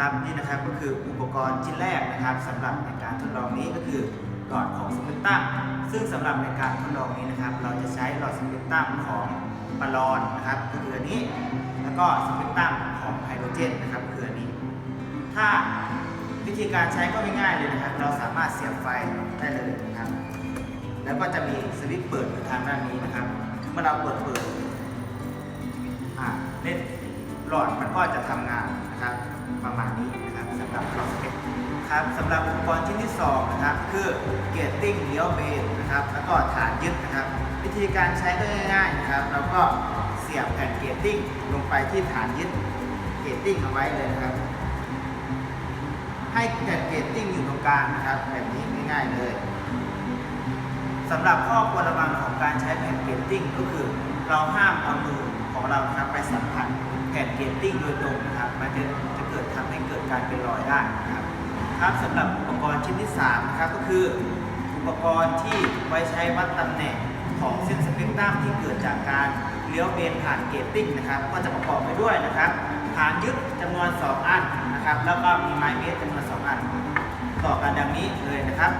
ครับนี่นะครับก็คืออุปกรณ์ชิ้นแรกนะครับสำหรับในการทดลองนี้ก็คือหลอดของสเปกตรัมซึ่งสำหรับในการทดลองนี้นะครับ เราจะใช้หลอดสเปกตรัมของบาลอนนะครับก็คืออันนี้ แล้วก็สเปกตรัมของไฮโดรเจนนะครับก็คืออันนี้ ถ้าวิธีการใช้ก็ง่ายๆเลยนะครับ เราสามารถเสียบไฟได้เลยนะครับ แล้วก็จะมีสวิตช์เปิดอยู่ทางด้านนี้นะครับ เมื่อเราเปิดเปิดอ่าเล่น หลอดมันก็จะทำงานนะครับประมาณนี้นะครับสำหรับหลอดสเปกครับสำหรับอุปกรณ์ชิ้นที่สองนะครับคือเกตติ้งเลี้ยวเบนนะครับแล้วก็ฐานยึดนะครับ วิธีการใช้ก็ง่ายๆนะครับเราก็เสียบแผ่นเกตติ้งลงไปที่ฐานยึดเกตติ้งเอาไว้เลยนะครับ ให้แผ่นเกตติ้งอยู่ตรงกลางนะครับ แบบนี้ง่ายๆเลยสำหรับข้อควรระวังของการใช้แผ่นเกตติ้งก็คือ เราห้ามเอามือ แผ่นเกตติ้งโดยตรงนะครับมันจะจะเกิดทำให้เกิดการเป็นรอยได้นะครับครับสำหรับอุปกรณ์ชิ้นที่3นะครับก็คืออุปกรณ์ที่ไว้ใช้วัดตำแหน่งของเส้นสเปกตรัมที่เกิดจากการเลี้ยวเบนผ่านเกตติ้งนะครับ ก็จะประกอบไปด้วยนะครับฐานยึดจำนวน 2 อันนะครับ แล้วก็มีไม้เมตรจำนวน 2 อัน ต่อกันดังนี้เลยนะครับ